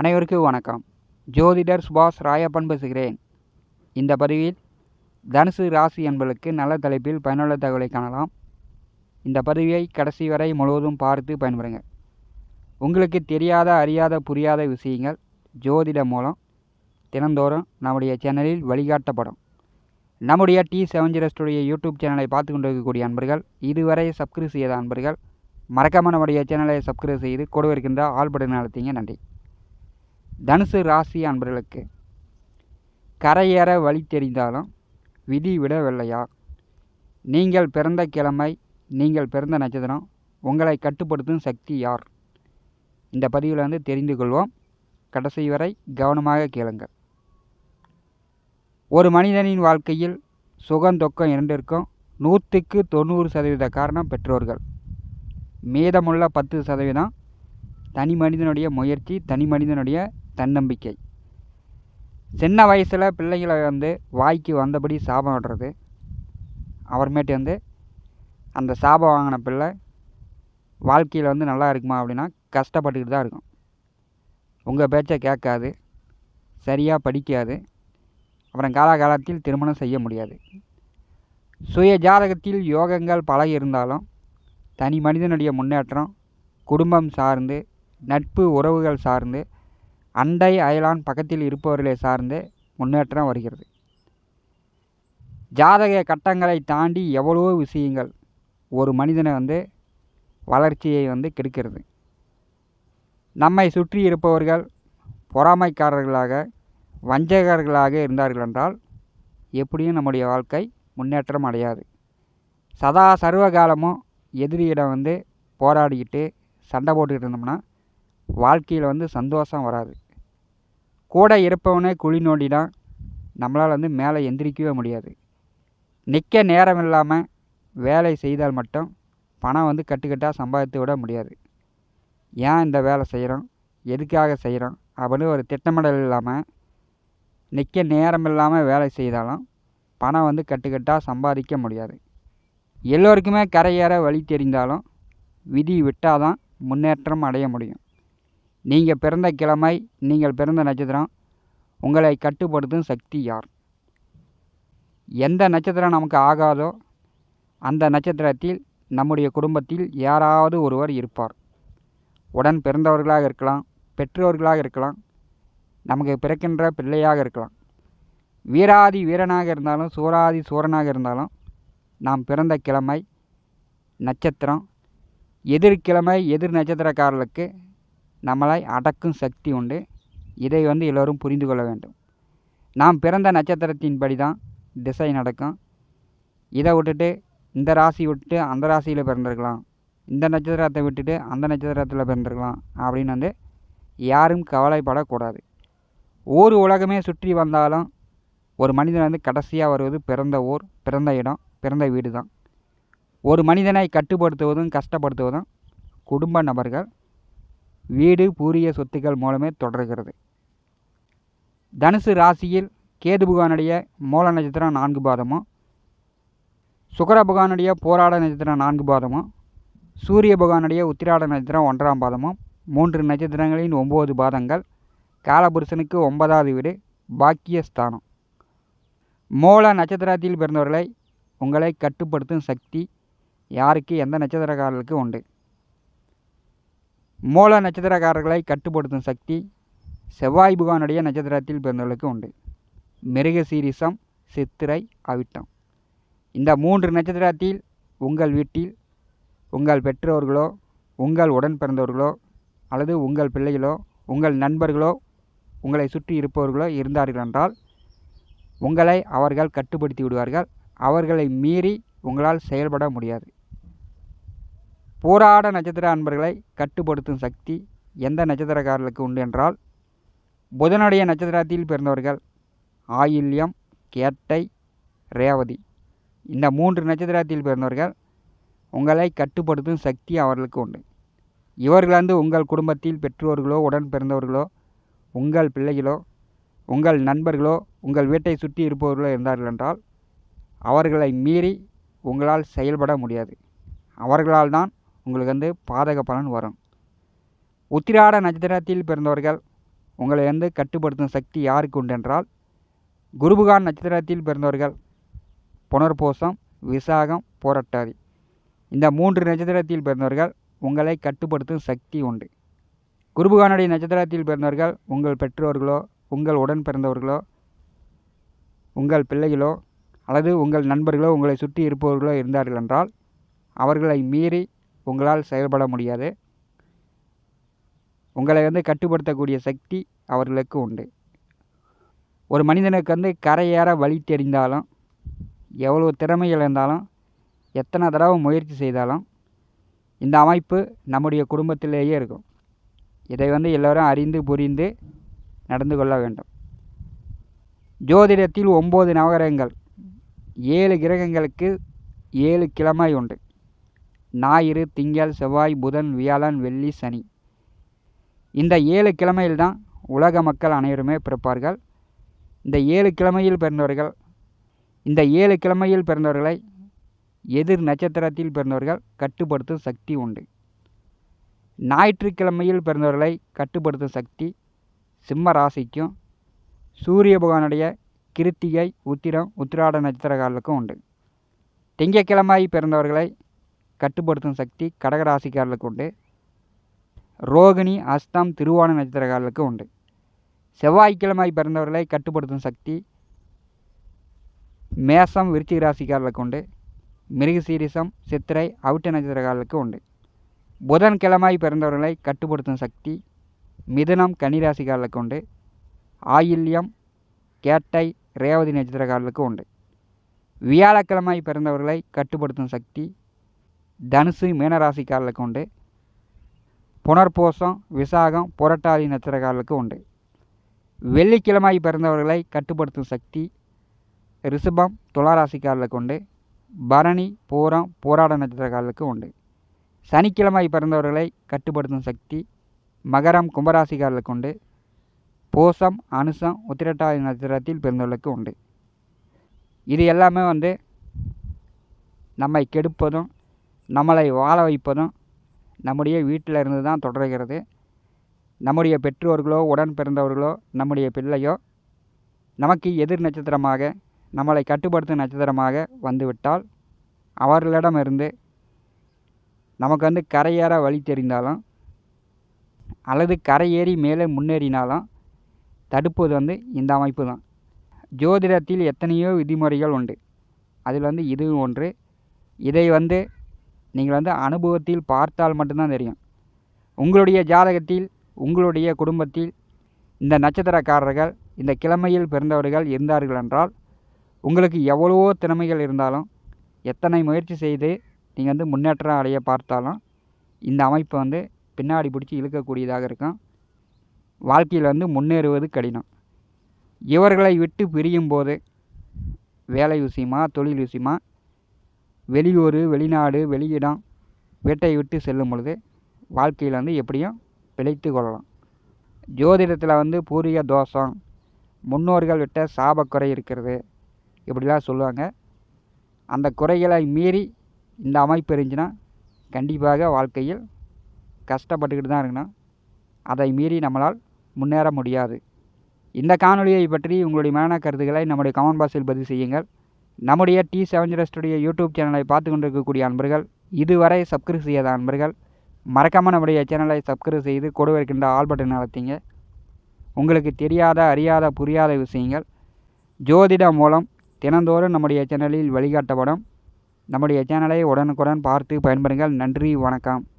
அனைவருக்கும் வணக்கம். ஜோதிடர் சுபாஷ் ராயப்பன் பேசுகிறேன் இந்த பதிவில் தனுசு ராசி என்பதற்கு நல்ல தலைப்பில் பயனுள்ள தகவலை காணலாம். இந்த பதிவை கடைசி வரை முழுவதும் பார்த்து பயன்படுங்க உங்களுக்கு தெரியாத அறியாத புரியாத விஷயங்கள் ஜோதிடம் மூலம் தினந்தோறும் நம்முடைய சேனலில் வழிகாட்டப்படும். நம்முடைய T seven zero studio YouTube சேனலை பார்த்து கொண்டிருக்கக்கூடிய அன்பர்கள் இதுவரை சப்ஸ்கிரைப் செய்யாத அன்பர்கள் மறக்காமல் நம்முடைய சேனலை சப்ஸ்கிரைப் செய்து கூட இருக்கின்ற ஆல் பட்டன் நன்றி. தனுசு ராசி அன்பர்களுக்கு கரையேற வழி தெரிந்தாலும் விதி விடவில்லையா? நீங்கள் பிறந்த கிழமை நீங்கள் பிறந்த நட்சத்திரம் உங்களை கட்டுப்படுத்தும் சக்தி யார்? இந்த பதிவில் வந்து தெரிந்து கொள்வோம். கடைசி வரை கவனமாக கேளுங்கள். ஒரு மனிதனின் வாழ்க்கையில் சுகம் தொக்கம் இரண்டிற்கும் நூற்றுக்கு தொண்ணூறு சதவீத காரணம் பெற்றோர்கள். மீதமுள்ள பத்து சதவீதம் தனி மனிதனுடைய முயற்சி தனி மனிதனுடைய தன்னம்பிக்கை. சின்ன வயசில் பிள்ளைகளை வந்து வாய்க்கு வந்தபடி சாபம் விடுறது. அப்புறமேட்டு வந்து அந்த சாபம் வாங்கின பிள்ளை வாழ்க்கையில் வந்து நல்லா இருக்குமா அப்படின்னா கஷ்டப்பட்டுக்கிட்டு தான் இருக்கும். உங்கள் பேச்சை கேட்காது. சரியாக படிக்காது. அப்புறம் காலாகாலத்தில் திருமணம் செய்ய முடியாது. சுய ஜாதகத்தில் யோகங்கள் பல இருந்தாலும் தனி மனிதனுடைய முன்னேற்றம் குடும்பம் சார்ந்து நட்பு உறவுகள் சார்ந்து அண்டை அயலான் பக்கத்தில் இருப்பவர்களை சார்ந்து முன்னேற்றம் வருகிறது. ஜாதக கட்டங்களை தாண்டி எவ்வளவோ விஷயங்கள் ஒரு மனிதனை வந்து வளர்ச்சியை வந்து கெடுக்கிறது. நம்மை சுற்றி இருப்பவர்கள் பொறாமைக்காரர்களாக வஞ்சகர்களாக இருந்தார்கள் என்றால் எப்படியும் நம்முடைய வாழ்க்கை முன்னேற்றம் அடையாது. சதா சர்வ காலமும் எதிரியிடம் வந்து போராடிக்கிட்டு சண்டை போட்டுக்கிட்டு இருந்தோம்னா வாழ்க்கையில் வந்து சந்தோஷம் வராது. கூட இருப்பவனே குழி நோண்டினா நம்மளால் வந்து மேலே எந்திரிக்கவே முடியாது. நிற்க நேரம் இல்லாமல் வேலை செய்தால் மட்டும் பணம் வந்து கட்டுக்கட்டாக சம்பாதித்து விட முடியாது. ஏன் இந்த வேலை செய்கிறோம் எதுக்காக செய்கிறோம் அப்படின்னு ஒரு திட்டமிடல் இல்லாமல் நிற்க நேரம் இல்லாமல் வேலை செய்தாலும் பணம் வந்து கட்டுக்கட்டாக சம்பாதிக்க முடியாது. எல்லோருக்குமே கரையேற வழி தெரிந்தாலும் விதி விட்டால் தான் முன்னேற்றம் அடைய முடியும். நீங்கள் பிறந்த கிழமை நீங்கள் பிறந்த நட்சத்திரம் உங்களை கட்டுப்படுத்தும் சக்தி யார்? எந்த நட்சத்திரம் நமக்கு ஆகாதோ அந்த நட்சத்திரத்தில் நம்முடைய குடும்பத்தில் யாராவது ஒருவர் இருப்பார். உடன் பிறந்தவர்களாக இருக்கலாம் பெற்றோர்களாக இருக்கலாம் நமக்கு பிறக்கின்ற பிள்ளையாக இருக்கலாம். வீராதி வீரனாக இருந்தாலும் சூராதி சூரனாக இருந்தாலும் நாம் பிறந்த கிழமை நட்சத்திரம் எதிர்கிழமை எதிர் நட்சத்திரக்காரர்களுக்கு நம்மளை அடக்கும் சக்தி உண்டு. இதை வந்து எல்லோரும் புரிந்து கொள்ள வேண்டும். நாம் பிறந்த நட்சத்திரத்தின்படி தான் திசை நடக்கும். இதை விட்டுட்டு இந்த ராசி விட்டு அந்த ராசியில் பிறந்திருக்கலாம். இந்த நட்சத்திரத்தை விட்டுட்டு அந்த நட்சத்திரத்தில் பிறந்திருக்கலாம் அப்படின்னு வந்து யாரும் கவலைப்படக்கூடாது. ஒரு உலகமே சுற்றி வந்தாலும் ஒரு மனிதன் வந்து கடைசியாக வருவது பிறந்த ஊர் பிறந்த இடம் பிறந்த வீடு தான் ஒரு மனிதனை கட்டுப்படுத்துவதும் கஷ்டப்படுத்துவதும் குடும்ப நபர்கள் வீடு பூரிய சொத்துக்கள் மூலமே தொடர்கிறது. தனுசு ராசியில் கேது புகானுடைய மூல நட்சத்திரம் நான்கு பாதமும் சுக்கர புகானுடைய போராட நட்சத்திரம் நான்கு பாதமும் சூரிய புகானுடைய உத்திராட நட்சத்திரம் ஒன்றாம் பாதமும் மூன்று நட்சத்திரங்களின் ஒம்பது பாதங்கள் காலபுருஷனுக்கு ஒன்பதாவது வீடு பாக்கியஸ்தானம். மூல நட்சத்திரத்தில் பிறந்தவர்களை உங்களை கட்டுப்படுத்தும் சக்தி யாருக்கு? எந்த நட்சத்திரக்காரர்களுக்கு உண்டு? மூல நட்சத்திரக்காரர்களை கட்டுப்படுத்தும் சக்தி செவ்வாய் புகானுடைய நட்சத்திரத்தில் பிறந்தவர்களுக்கு உண்டு. மிருகசீரிசம் சித்திரை அவிட்டம். இந்த மூன்று நட்சத்திரத்தில் உங்கள் வீட்டில் உங்கள் பெற்றோர்களோ உங்கள் உடன் பிறந்தவர்களோ அல்லது உங்கள் பிள்ளைகளோ உங்கள் நண்பர்களோ உங்களை சுற்றி இருப்பவர்களோ இருந்தார்கள் என்றால் உங்களை அவர்கள் கட்டுப்படுத்தி விடுவார்கள். அவர்களை மீறி உங்களால் செயல்பட முடியாது. போராட நட்சத்திர அன்பர்களை கட்டுப்படுத்தும் சக்தி எந்த நட்சத்திரக்காரர்களுக்கு உண்டு என்றால் புதனுடைய நட்சத்திரத்தில் பிறந்தவர்கள் ஆயில்யம் கேட்டை ரேவதி. இந்த மூன்று நட்சத்திரத்தில் பிறந்தவர்கள் உங்களை கட்டுப்படுத்தும் சக்தி அவர்களுக்கு உண்டு. இவர்கள் வந்து உங்கள் குடும்பத்தில் பெற்றோர்களோ உடன் பிறந்தவர்களோ உங்கள் பிள்ளைகளோ உங்கள் நண்பர்களோ உங்கள் வீட்டை சுற்றி இருப்பவர்களோ இருந்தார்கள் என்றால் அவர்களை மீறி உங்களால் செயல்பட முடியாது. அவர்களால் தான் உங்களுக்கு வந்து பாதக பலன் வரும். உத்திராட நட்சத்திரத்தில் பிறந்தவர்கள் உங்களை வந்து கட்டுப்படுத்தும் சக்தி யாருக்கு உண்டு என்றால் குருபுகான் நட்சத்திரத்தில் பிறந்தவர்கள் புனர்போசம் விசாகம் போராட்டாதி. இந்த மூன்று நட்சத்திரத்தில் பிறந்தவர்கள் உங்களை கட்டுப்படுத்தும் சக்தி உண்டு. குருபுகானுடைய நட்சத்திரத்தில் பிறந்தவர்கள் உங்கள் பெற்றோர்களோ உங்கள் உடன் பிறந்தவர்களோ உங்கள் பிள்ளைகளோ அல்லது உங்கள் நண்பர்களோ உங்களை சுற்றி இருப்பவர்களோ இருந்தார்கள் என்றால் அவர்களை மீறி உங்களால் செயல்பட முடியாது. உங்களை வந்து கட்டுப்படுத்தக்கூடிய சக்தி அவர்களுக்கு உண்டு. ஒரு மனிதனுக்கு வந்து கரையேற வழி தெரிந்தாலும் எவ்வளோ திறமைகள் இருந்தாலும் எத்தனை தடவை முயற்சி செய்தாலும் இந்த அமைப்பு நம்முடைய குடும்பத்திலேயே இருக்கும். இதை வந்து எல்லோரும் அறிந்து புரிந்து நடந்து கொள்ள வேண்டும். ஜோதிடத்தில் ஒம்பது நவகிரகங்கள் ஏழு கிரகங்களுக்கு ஏழு கிழமை உண்டு. ஞாயிறு திங்கள் செவ்வாய் புதன் வியாழன் வெள்ளி சனி. இந்த ஏழு கிழமையில் தான் உலக மக்கள் அனைவருமே பிறப்பார்கள். இந்த ஏழு கிழமையில் பிறந்தவர்கள் இந்த ஏழு கிழமையில் பிறந்தவர்களை எதிர் நட்சத்திரத்தில் பிறந்தவர்கள் கட்டுப்படுத்தும் சக்தி உண்டு. ஞாயிற்றுக்கிழமையில் பிறந்தவர்களை கட்டுப்படுத்தும் சக்தி சிம்ம ராசிக்கும் சூரிய பகவானுடைய கிருத்திகை உத்திரம் உத்திராட நட்சத்திரக்காரர்களுக்கும் உண்டு. திங்கக்கிழமை பிறந்தவர்களை கட்டுப்படுத்தும் சக்தி கடகராசிக்காரர்களுக்கு உண்டு. ரோகிணி அஸ்தம் திருவான நட்சத்திரக்காரர்களுக்கு உண்டு. செவ்வாய்க்கிழமை பிறந்தவர்களை கட்டுப்படுத்தும் சக்தி மேசம் விருச்சிக ராசிக்காரர்களுக்கு உண்டு. மிருகசீரிசம் சித்திரை அவிட்ட நட்சத்திரக்காரர்களுக்கு உண்டு. புதன்கிழமை பிறந்தவர்களை கட்டுப்படுத்தும் சக்தி மிதுனம் கன்னிராசிக்காரர்களுக்கு உண்டு. ஆயில்யம் கேட்டை ரேவதி நட்சத்திரக்காரர்களுக்கு உண்டு. வியாழக்கிழமை பிறந்தவர்களை கட்டுப்படுத்தும் சக்தி தனுசு மீனராசிக்காரர்களுக்கு உண்டு. புனர்பூசம் விசாகம் புரட்டாதி நட்சத்திரக்காரர்களுக்கு உண்டு. வெள்ளிக்கிழமை பிறந்தவர்களை கட்டுப்படுத்தும் சக்தி ரிஷபம் துளாராசிக்காரர்களுக்கு உண்டு. பரணி பூரம் போராட நட்சத்திரக்காரர்களுக்கு உண்டு. சனிக்கிழமை பிறந்தவர்களை கட்டுப்படுத்தும் சக்தி மகரம் கும்பராசிக்காரர்களுக்கு உண்டு. பூசம் அனுசம் உத்திரட்டாதி நட்சத்திரத்தில் பிறந்தவர்களுக்கு உண்டு. இது எல்லாமே வந்து நம்மை கெடுப்பதும் நம்மளை வாழ வைப்பதும் நம்முடைய வீட்டில் இருந்து தான் தொடர்கிறது. நம்முடைய பெற்றோர்களோ உடன் பிறந்தவர்களோ நம்முடைய பிள்ளையோ நமக்கு எதிர் நட்சத்திரமாக நம்மளை கட்டுப்படுத்தும் நட்சத்திரமாக வந்துவிட்டால் அவர்களிடமிருந்து நமக்கு வந்து கரையேற வழி தெரிந்தாலும் அல்லது கரையேறி மேலே முன்னேறினாலும் தடுப்பது வந்து இந்த அமைப்பு தான். ஜோதிடத்தில் எத்தனையோ விதிமுறைகள் உண்டு. அதில் வந்து இதுவும் ஒன்று. இதை வந்து நீங்கள் வந்து அனுபவத்தில் பார்த்தால் மட்டும்தான் தெரியும். உங்களுடைய ஜாதகத்தில் உங்களுடைய குடும்பத்தில் இந்த நட்சத்திரக்காரர்கள் இந்த கிழமையில் பிறந்தவர்கள் இருந்தார்கள் என்றால் உங்களுக்கு எவ்வளவோ திறமைகள் இருந்தாலும் எத்தனை முயற்சி செய்து நீங்கள் வந்து முன்னேற்றம் அடைய பார்த்தாலும் இந்த அமைப்பை வந்து பின்னாடி பிடிச்சி இழுக்கக்கூடியதாக இருக்கும். வாழ்க்கையில் வந்து முன்னேறுவது கடினம். இவர்களை விட்டு பிரியும் போது வேலை விஷயமா தொழில் விஷயமா வெளியூர் வெளிநாடு வெளியிடம் வீட்டை விட்டு செல்லும் பொழுது வாழ்க்கையில் வந்து எப்படியும் பிழைத்து கொள்ளலாம். ஜோதிடத்தில் வந்து பூர்வீக தோஷம் முன்னோர்கள் விட்ட சாபக்குறை இருக்கிறது. இப்படிலாம் சொல்லுவாங்க. அந்த குறைகளை மீறி இந்த அமைப்பு இருந்துச்சுன்னா கண்டிப்பாக வாழ்க்கையில் கஷ்டப்பட்டுக்கிட்டு தான் இருக்கணும். அதை மீறி நம்மளால் முன்னேற முடியாது. இந்த காணொலியை பற்றி உங்களுடைய மேலான கருத்துக்களை நம்முடைய கமெண்ட் பாக்ஸில் பதிவு செய்யுங்கள். நம்முடைய டி செவன் ஸ்டுடியோ யூடியூப் சேனலை பார்த்து கொண்டிருக்கக்கூடிய அன்பர்கள் இதுவரை சப்ஸ்கிரைப் செய்யாத அன்பர்கள் மறக்காமல் நம்முடைய சேனலை சப்ஸ்கிரைப் செய்து கொடு இருக்கின்ற ஆல் பட்டன் உங்களுக்கு தெரியாத அறியாத புரியாத விஷயங்கள் ஜோதிடம் மூலம் தினந்தோறும் நம்முடைய சேனலில் வழிகாட்டப்படும் நம்முடைய சேனலை உடனுக்குடன் பார்த்து பயன்பெறுங்கள். நன்றி வணக்கம்.